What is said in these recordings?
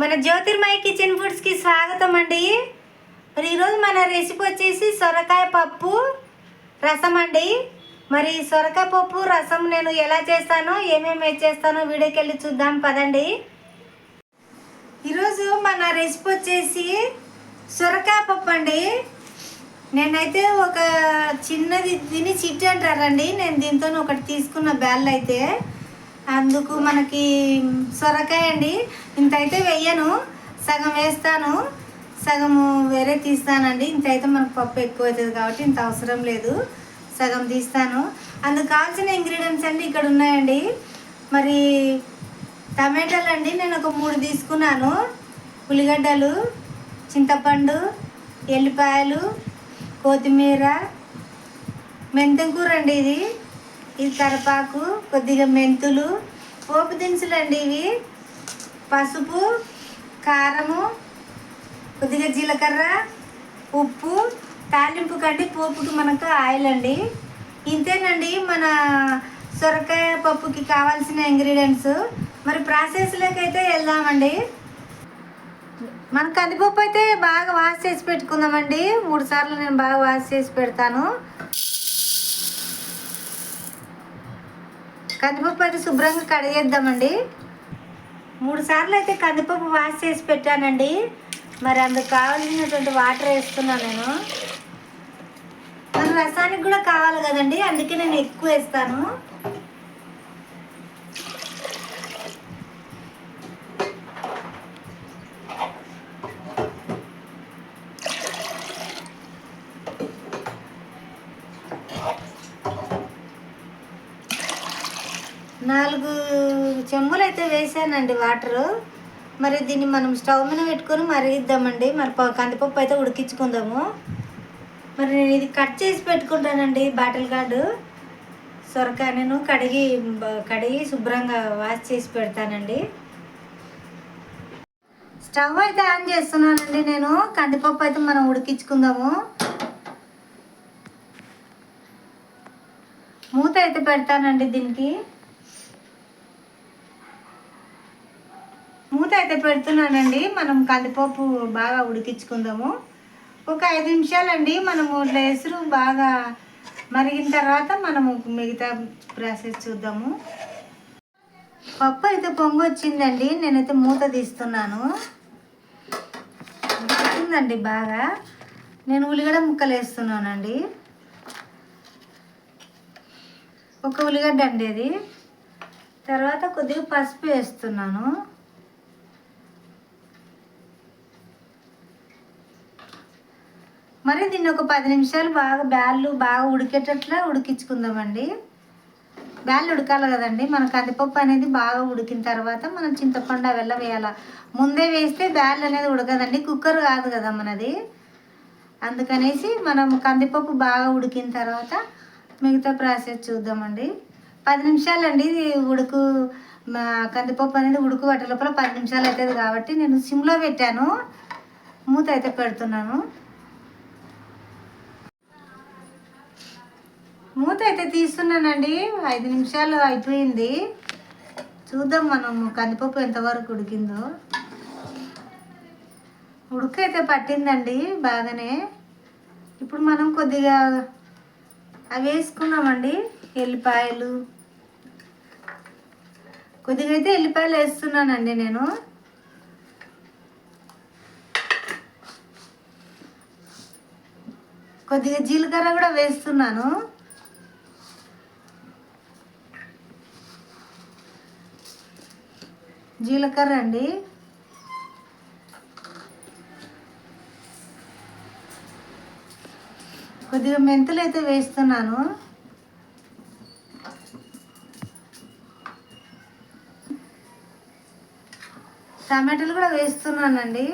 మన జ్యోతిర్మయ కిచెన్ ఫుడ్స్కి స్వాగతం అండి. మరి ఈరోజు మన రెసిపీ వచ్చేసి సొరకాయ పప్పు రసం అండి. మరి సొరకాయ పప్పు రసం నేను ఎలా చేస్తానో ఏమేమి చేస్తానో వీడియోకి వెళ్ళి చూద్దాం పదండి. ఈరోజు మన రెసిపీ వచ్చేసి సొరకాయ పప్పు అండి. నేనైతే ఒక చిన్నది తిని చిట్టి అంటారండి. నేను దీంతో ఒకటి తీసుకున్న బ్యాల్ అయితే అందుకు మనకి సొరకాయ అండి. ఇంత అయితే వెయ్యను సగం వేస్తాను. సగము వేరే తీస్తానండి. ఇంత అయితే మనకు పప్పు ఎక్కువ అవుతుంది కాబట్టి ఇంత అవసరం లేదు. సగం తీస్తాను. అందుకు కావాల్సిన ఇంగ్రీడియంట్స్ అండి ఇక్కడ ఉన్నాయండి. మరి టమాటాలు అండి. నేను ఒక మూడు తీసుకున్నాను. ఉల్లిగడ్డలు చింతపండు ఎల్లిపాయలు కొత్తిమీర మెంతం కూర అండి ఇది. ఇది కరపాకు కొద్దిగా మెంతులు పోపు దినుసులు అండి ఇవి. పసుపు కారము కొద్దిగా జీలకర్ర ఉప్పు తాలింపు కండి పోపుకి మనకు ఆయిల్ అండి ఇంతేనండి మన సొరకాయ పప్పుకి కావాల్సిన ఇంగ్రీడియంట్స్. మరి ప్రాసెస్లోకి అయితే వెళ్దామండి. మన కందిపప్పు అయితే బాగా వాష్ చేసి పెట్టుకుందామండి. మూడు సార్లు నేను బాగా వాష్ చేసి పెడతాను. కందిపప్పు అయితే శుభ్రంగా కడిగేద్దామండి. మూడు సార్లు అయితే కందిపప్పు వాష్ చేసి పెట్టానండి. మరి అందుకు కావాల్సినటువంటి వాటర్ వేస్తున్నాను నేను. మరి రసానికి కూడా కావాలి కదండి అందుకే నేను ఎక్కువ వేస్తాను. వేసానండి వాటరు. మరి దీన్ని మనం స్టవ్ మీద పెట్టుకొని మరిగిద్దామండి. మరి ప- కందిపప్పు అయితే ఉడికించుకుందాము. మరి నేను ఇది కట్ చేసి పెట్టుకుంటానండి బాటిల్ గార్డు. సొరకాయ నేను కడిగి కడిగి శుభ్రంగా వాష్ చేసి పెడతానండి. స్టవ్ అయితే ఆన్ చేస్తున్నానండి నేను. కందిపప్పు అయితే మనం ఉడికించుకుందాము. మూత అయితే పెడతానండి దీనికి. అయితే పెడుతున్నానండి. మనం కందిపప్పు బాగా ఉడికించుకుందాము. ఒక ఐదు నిమిషాలండి. మనము ఎసురు బాగా మరిగిన తర్వాత మనము మిగతా ప్రాసెస్ చూద్దాము. పప్పు అయితే పొంగు వచ్చిందండి నేనైతే మూత తీస్తున్నాను. ఉడికిందండి బాగా. నేను ఉల్లిగడ్డ ముక్కలు వేస్తున్నానండి. ఒక ఉల్లిగడ్డ అండి అది. తర్వాత కొద్దిగా పసుపు వేస్తున్నాను. మరి దీన్ని ఒక పది నిమిషాలు బాగా బ్యాళ్ళు బాగా ఉడికేటట్లా ఉడికించుకుందామండి. బ్యాళ్ళు ఉడకాలి కదండి. మన కందిపప్పు అనేది బాగా ఉడికిన తర్వాత మనం చింతపండు అవెల్ల వేయాలి? ముందే వేస్తే బ్యాళ్ళు అనేది ఉడకదండి. కుక్కర్ కాదు కదా మనది. అందుకనేసి మనం కందిపప్పు బాగా ఉడికిన తర్వాత మిగతా ప్రాసెస్ చూద్దామండి. పది నిమిషాలండి ఇది ఉడుకు కందిపప్పు అనేది ఉడుకు పట్టే లోపల పది నిమిషాలు అవుతుంది కాబట్టి నేను సిమ్లో పెట్టాను. మూత అయితే పెడుతున్నాను. మూత అయితే తీస్తున్నానండి. ఐదు నిమిషాలు అయిపోయింది. చూద్దాం మనం కందిపప్పు ఎంతవరకు ఉడికిందో. ఉడక అయితే పట్టిందండి బాగానే. ఇప్పుడు మనం కొద్దిగా అవి వేసుకున్నామండి. ఎల్లిపాయలు. కొద్దిగా అయితే ఎల్లిపాయలు వేస్తున్నానండి నేను. కొద్దిగా జీలకర్ర కూడా వేస్తున్నాను. జీలకర్ర అండి. కొద్దిగా మెంతులు అయితే వేస్తున్నాను. టమాటాలు కూడా వేస్తున్నానండి.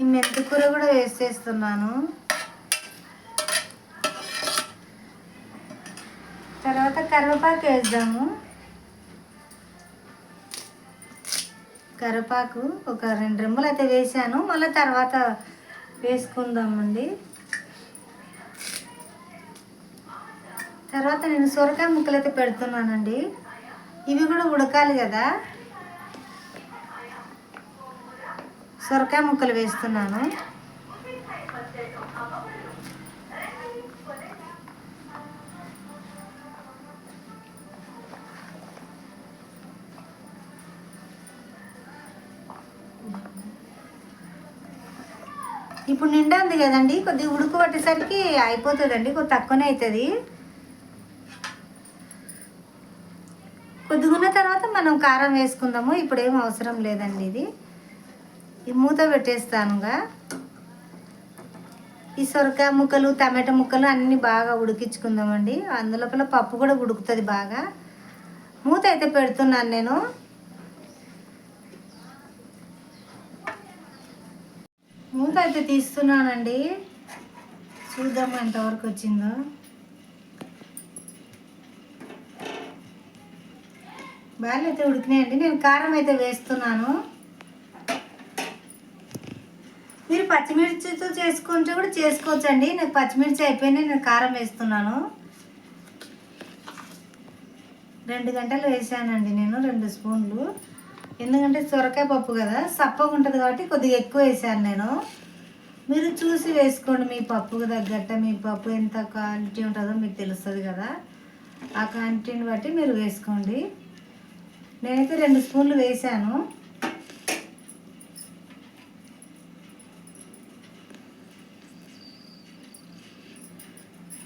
ఈ మెంతి కూర కూడా వేసేస్తున్నాను. తర్వాత కరివేపాకు వేద్దాము. కరివేపాకు ఒక రెండు రెమ్మలు అయితే వేసాను. మళ్ళీ తర్వాత వేసుకుందామండి. తర్వాత నేను సొరకాయ ముక్కలు అయితే పెడుతున్నానండి. ఇవి కూడా ఉడకాలి కదా. సొరకాయ ముక్కలు వేస్తున్నాను. ఇప్పుడు నిండా ఉంది కదండి కొద్దిగా ఉడుకు పట్టేసరికి అయిపోతుందండి కొద్ది తక్కువనే అవుతుంది కొద్దిగా ఉన్న తర్వాత మనం కారం వేసుకుందాము ఇప్పుడు ఏం అవసరం లేదండి ఇది. ఈ మూత పెట్టేస్తానుగా. ఈ సొరకాయ ముక్కలు టమాటా ముక్కలు అన్నీ బాగా ఉడికించుకుందామండి. అందులోపల పప్పు కూడా ఉడుకుతుంది బాగా. మూత అయితే పెడుతున్నాను నేను. మూత అయితే తీస్తున్నానండి. చూద్దాం ఎంతవరకు వచ్చిందో. బాగా అయితే ఉడికినాయండి. నేను కారం అయితే వేస్తున్నాను. మీరు పచ్చిమిర్చితో చేసుకుంటే కూడా చేసుకోవచ్చండి. నాకు పచ్చిమిర్చి అయిపోయినాయి నేను కారం వేస్తున్నాను. రెండు గంటలు వేసానండి నేను రెండు స్పూన్లు. ఎందుకంటే సొరకాయ పప్పు కదా సప్పగా ఉంటుంది కాబట్టి కొద్దిగా ఎక్కువ వేసాను నేను. మీరు చూసి వేసుకోండి మీ పప్పుకు తగ్గట్ట మీ పప్పు ఎంత క్వాంటిటీ ఉంటుందో మీకు తెలుస్తుంది కదా. ఆ క్వాంటిటీని బట్టి మీరు వేసుకోండి. నేనైతే రెండు స్పూన్లు వేసాను.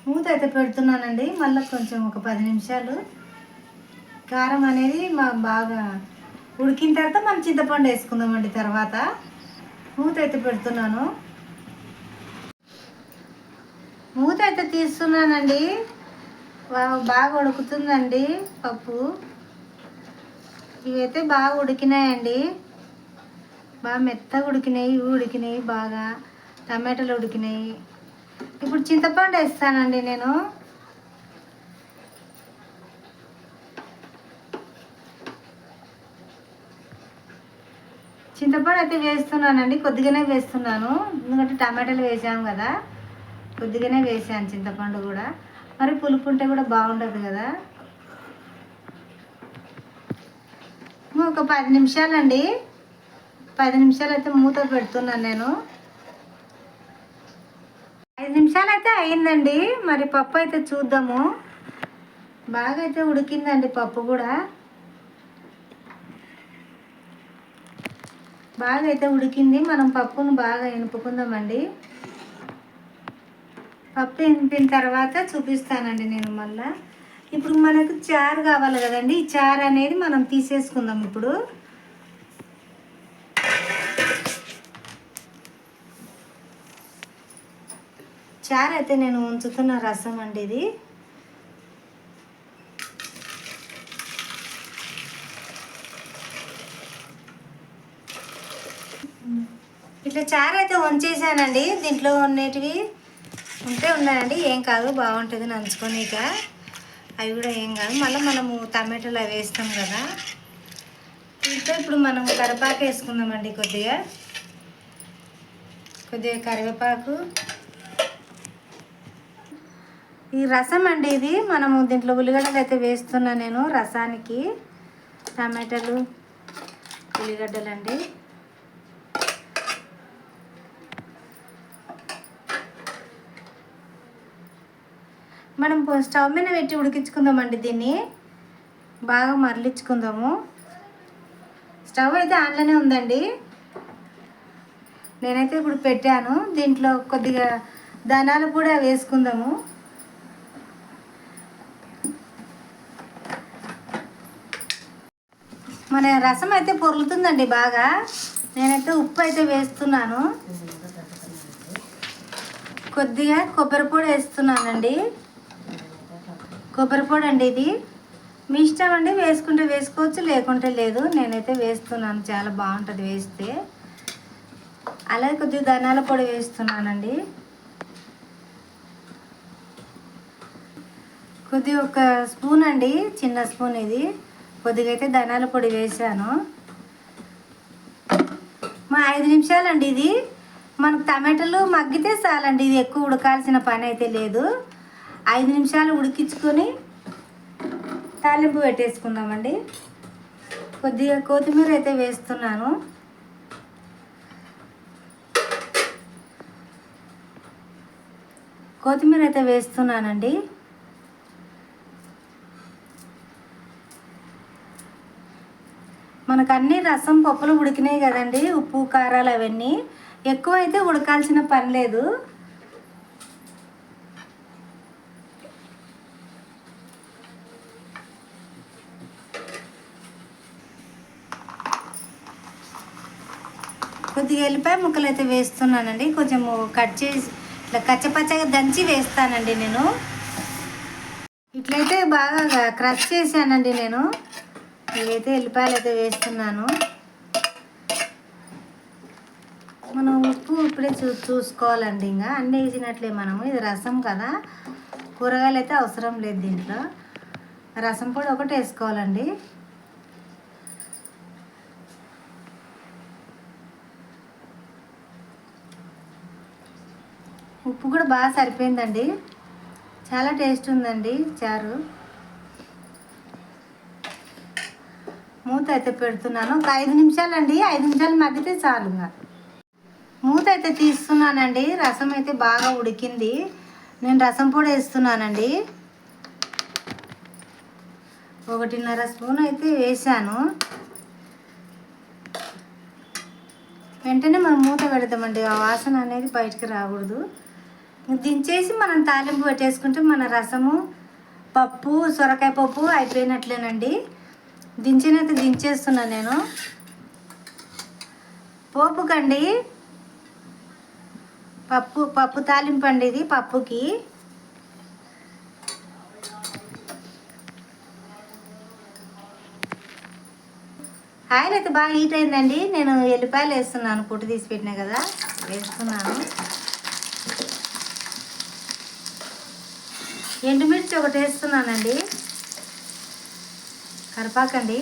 మూత అయితే పెడుతున్నానండి మళ్ళీ కొంచెం ఒక పది నిమిషాలు. కారం అనేది మా బాగా ఉడికిన తర్వాత మనం చింతపండు వేసుకుందామండి తర్వాత. మూత అయితే పెడుతున్నాను. మూత అయితే తీస్తున్నానండి. వా- బాగా ఉడుకుతుందండి పప్పు. ఇవైతే బాగా ఉడికినాయండి. బాగా మెత్తగా ఉడికినాయి ఇవి ఉడికినాయి బాగా. టమాటాలు ఉడికినాయి. ఇప్పుడు చింతపండు వేస్తానండి నేను. చింతపండు అయితే వేస్తున్నానండి కొద్దిగానే వేస్తున్నాను. ఎందుకంటే టమాటాలు వేసాము కదా కొద్దిగానే వేసాను చింతపండు కూడా. మరి పులుపు ఉంటే కూడా బాగుండదు కదా. ఒక పది నిమిషాలండి. పది నిమిషాలు అయితే మూత పెడుతున్నాను నేను. ఐదు నిమిషాలు అయితే అయిందండి. మరి పప్పు అయితే చూద్దాము. బాగా అయితే ఉడికిందండి పప్పు కూడా. బాగా అయితే ఉడికింది. మనం పప్పును బాగా ఎనుపుకుందామండి. పప్పు ఎనిపిన తర్వాత చూపిస్తానండి నేను మళ్ళా. ఇప్పుడు మనకు చారు కావాలి కదండి. ఈ చారు అనేది మనం తీసేసుకుందాం ఇప్పుడు. చారు అయితే నేను ఉంచుతున్న రసం అండి ఇది. ఇట్లా చారు అయితే వంచేసానండి. దీంట్లో ఉన్నటివి ఉంటే ఉన్నాయండి. ఏం కాదు బాగుంటుంది నంచుకోనిక. అవి కూడా ఏం కాదు. మళ్ళీ మనము టమాటాలు అవి వేస్తాం కదా. ఇంకా ఇప్పుడు మనం కరివేపాకు వేసుకుందామండి కొద్దిగా. కొద్దిగా కరివేపాకు. ఈ రసం అండి ఇది. మనము దీంట్లో ఉల్లిగడ్డలు అయితే వేస్తున్నా నేను రసానికి. టమాటాలు ఉల్లిగడ్డలు మనం స్టవ్ మీద పెట్టి ఉడికించుకుందామండి దీన్ని. బాగా మరలించుకుందాము. స్టవ్ అయితే ఆన్లోనే ఉందండి. నేనైతే ఇప్పుడు పెట్టాను. దీంట్లో కొద్దిగా ధనాలు కూడా వేసుకుందాము. మన రసం అయితే పొర్లుతుందండి బాగా. నేనైతే ఉప్పు అయితే వేస్తున్నాను. కొద్దిగా కొబ్బరి పొడి వేస్తున్నానండి. కొబ్బరి పొడి అండి ఇది. మీ ఇష్టం అండి వేసుకుంటే వేసుకోవచ్చు లేకుంటే లేదు. నేనైతే వేస్తున్నాను చాలా బాగుంటుంది వేస్తే. అలాగే కొద్దిగా ధనాల పొడి వేస్తున్నానండి. కొద్దిగా ఒక స్పూన్ అండి చిన్న స్పూన్ ఇది. కొద్దిగా అయితే ధనాల పొడి వేసాను మా ఐదు నిమిషాలండి ఇది. మనకు టమాటాలు మగ్గితే చాలండి ఇది ఎక్కువ ఉడకాల్సిన పని అయితే లేదు. ఐదు నిమిషాలు ఉడికించుకొని తాలింపు పెట్టేసుకుందామండి. కొద్దిగా కొత్తిమీర అయితే వేస్తున్నాను. కొత్తిమీర అయితే వేస్తున్నానండి. మనకు అన్ని రసం పప్పులు ఉడికినాయి కదండి ఉప్పు కారాలు అవన్నీ. ఎక్కువ అయితే ఉడకాల్సిన పని లేదు. కొద్దిగా వెళ్ళిపోయి ముక్కలు అయితే వేస్తున్నానండి. కొంచెము కట్ చేసి ఇట్లా కచ్చపచ్చగా దంచి వేస్తానండి నేను. ఇట్లయితే బాగా క్రష్ చేశానండి నేను. ఇవైతే ఎల్లిపాయలు అయితే వేస్తున్నాను. మనం ఉప్పు ఇప్పుడే చూ చూసుకోవాలండి ఇంకా. అన్నీ వేసినట్లే మనము. ఇది రసం కదా. కూరగాయలు అయితే అవసరం లేదు దీంట్లో. రసం పొడి ఒకటి వేసుకోవాలండి. ఉప్పు కూడా బాగా సరిపోయిందండి. చాలా టేస్ట్ ఉందండి చారు. మూత అయితే పెడుతున్నాను. ఒక ఐదు నిమిషాలండి. ఐదు నిమిషాలు మగ్గితే చాలు మూత అయితే తీస్తున్నానండి. రసం అయితే బాగా ఉడికింది. నేను రసం పొడి వేస్తున్నానండి. ఒకటిన్నర స్పూన్ అయితే వేసాను వెంటనే మనం మూత పెడతామండి. ఆ వాసన అనేది బయటికి రాకూడదు. దించేసి మనం తాలింపు పెట్టేసుకుంటే మన రసము పప్పు సొరకాయ పప్పు అయిపోయినట్లేనండి. దించినైతే దించేస్తున్నా నేను. పోపుకండి. పప్పు పప్పు తాలింపు అండి ఇది పప్పుకి. ఆయిల్ అయితే బాగా హీట్ అయిందండి. నేను ఎల్లిపాయలు వేస్తున్నాను పుట్టు తీసి పెట్టినా కదా వేస్తున్నాను. ఎండుమిర్చి ఒకటి వేస్తున్నానండి. కరపాకండి.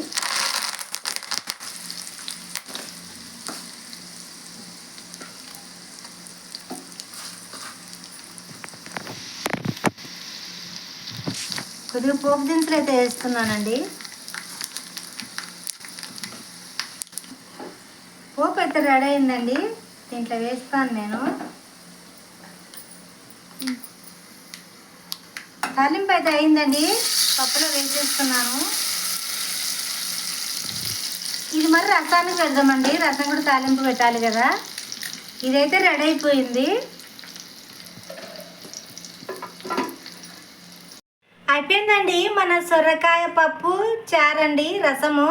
కొద్దిగా పోపు దినుసులు అయితే వేస్తున్నానండి. పోపు అయితే రెడీ అయిందండి. దీంట్లో వేస్తాను నేను. తాలింపు అయితే అయిందండి పప్పులో వేసేసుకున్నాను ఇది మరి రసానికి పెడదామండి. రసం కూడా తాలింపు పెట్టాలి కదా. ఇదైతే రెడీ అయిపోయింది. అయిపోయిందండి మన సొరకాయ పప్పు చారండి రసము.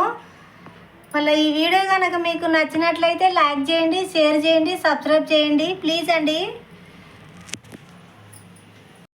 మళ్ళీ ఈ వీడియో కనుక మీకు నచ్చినట్లయితే లైక్ చేయండి షేర్ చేయండి సబ్స్క్రైబ్ చేయండి. ప్లీజ్ అండి.